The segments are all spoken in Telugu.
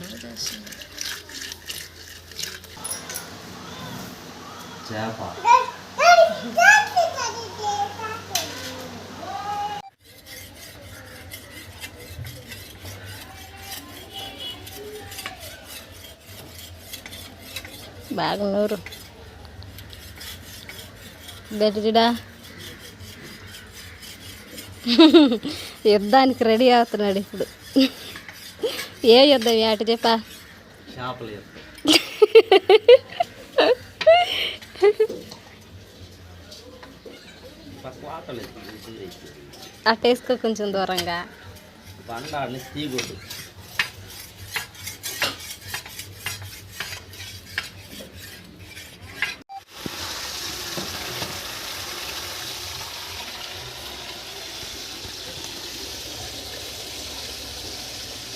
బ్లర్ చేస్తుంది బాగా నూరు. బెటజిడా యుద్ధానికి రెడీ అవుతున్నాడు ఇప్పుడు. ఏ యుద్ధం ఏట చెప్పా. చేపలు ఎత్తుంది అట్టేసుకో కొంచెం దూరంగా. బండ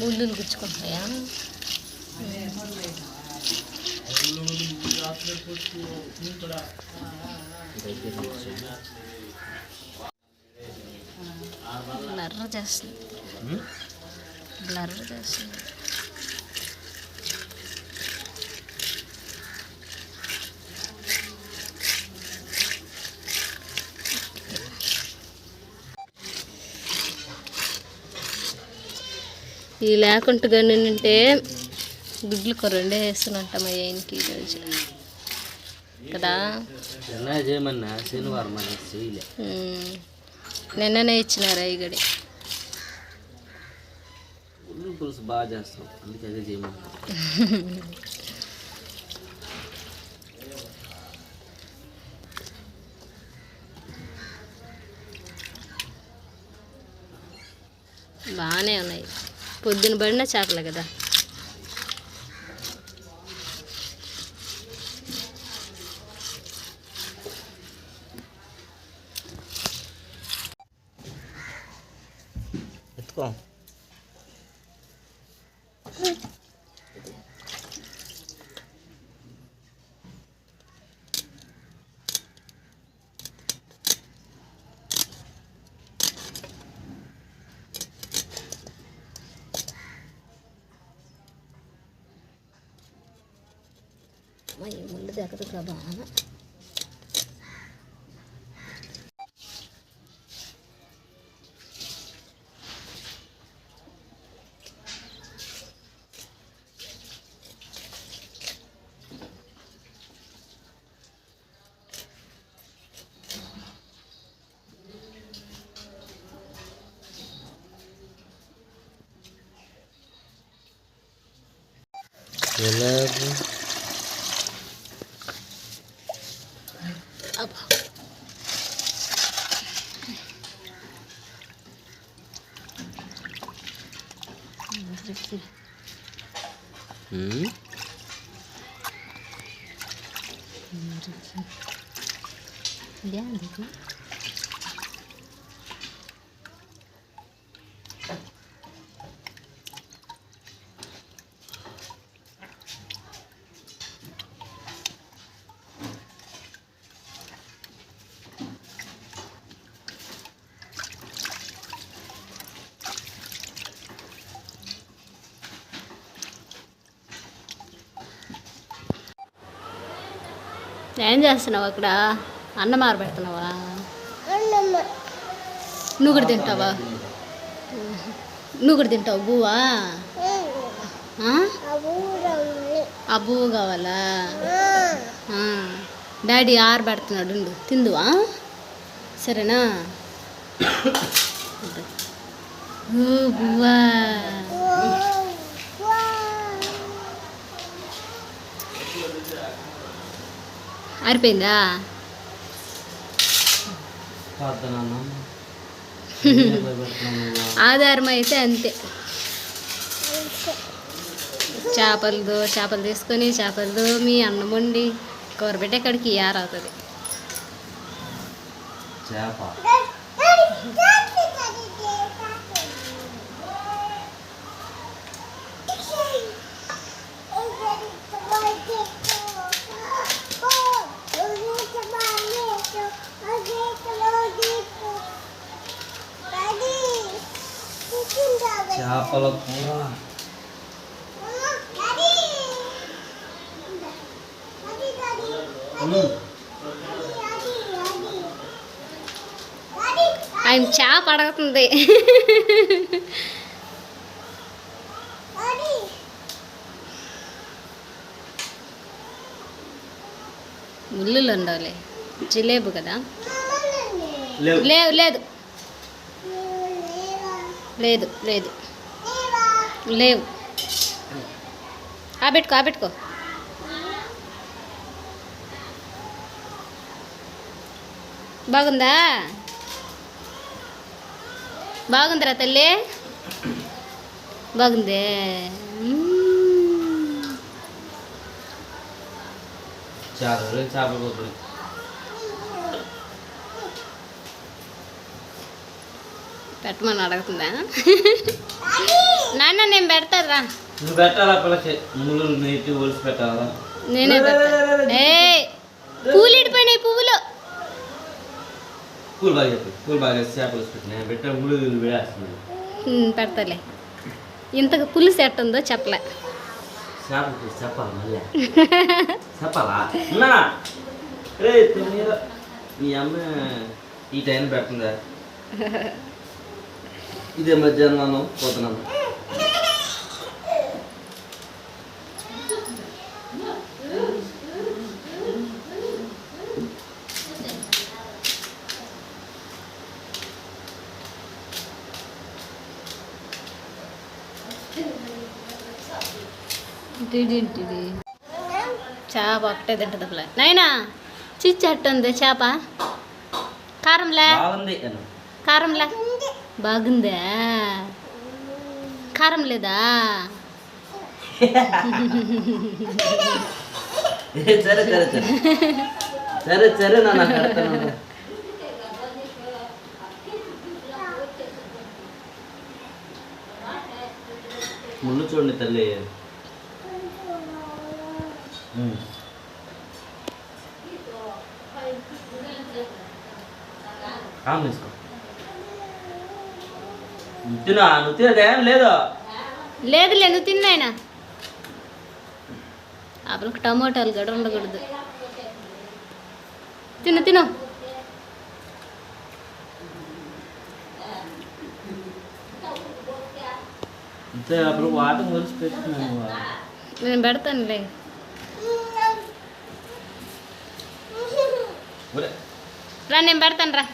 ముళ్ళులు గుచ్చుకుంటాయా బ్లర్ చేస్తుంది. బ్లర్ చేస్తుంది. ఇవి లేకుండా ఉంటే గుడ్లు కొరండే వేస్తున్నట్ట మా ఆయనకి ఈరోజు కదా? చేయమన్నా శనివారం. నిన్ననే ఇచ్చినారు ఉల్లి పులుసు బాగా చేస్తాం. అందుకే అదే చేయమన్నా. పొద్దున పడిన చేపలే కదా. అమ్మ, ఈ ముళ్ళు దగ్గర బాగా 그. 응? 이렇게. 미안해. ఏం చేస్తున్నావు అక్కడ? అన్నం ఆరబెడుతున్నావా? నువ్వు కూడా తింటావా? నువ్వు కూడా తింటావు బువ్వా? ఆ? బువ్వ కావాలా. డాడీ ఆరబెడుతున్నాడు తిందువా? సరేనా? బువ్వా. ఆరిపోయిందా? ఆధారం అయితే అంతే. చేపలతో చేపలు తీసుకొని చేపలతో మీ అన్నం వండి కూర పెట్టే కాడికి యారవుతుంది చేప. చేపల కూర. ఆయన చేప అడుగుతుంది. ముళ్ళులు ఉండవులే జిలేబు కదా? లేవు లేదు. లేదు లేదు. లేవు. ఆబెట్టుకో ఆబెట్టుకో బాగుందా? బాగుందిరా తల్లి. బాగుందే. మ్మ్. చాలా పెట్టమని అడుగుతుందా నాన్న నేను పెడతారా నువ్వు పెట్టాలా పిల్లకి ముళ్ళు నీటి ఒలిసి పెట్టాలా నేనే పెడతా ఏ పూలు ఇడిపోయినాయి పువ్వులు పూలు బాగా చెప్పు పూలు బాగా వేసి చేపలు వేసి పెట్టిన నేను పెట్టిన ముళ్ళు వేస్తున్నాను ఉమ్, పెడతాలే ఇంతకు పులుసు చెప్పలే చేపలు తీసి చెప్పాలి మళ్ళీ చెప్పాలా మీ అమ్మ ఈ టైం పెడుతుందా ఇదే మధ్యాహ్నం పోతున్నాను చేప ఒకటే తింటుంది పిల్ల నైనా చిచ్చి అట్టుంది చేప. కారంలే. కారంలే. బాగుందా కారం లేదా ఏ, సరే సరే సరే సరే సరే నాన్న పెడతాను ముళ్ళు చూడండి తల్లి ఉమ్. ఆమె తీసుకో. తినా నువ్వు తినదేం లేదు. లేదు లేదు తిన్నాయన అప్పుడు టమోటాలు కూడా ఉండకూడదు. తిను తిను. అప్పుడు వాటర్ కలిసి పెట్టుకున్నాను నేను పెడతానులే. రా నేను పెడతాను రా.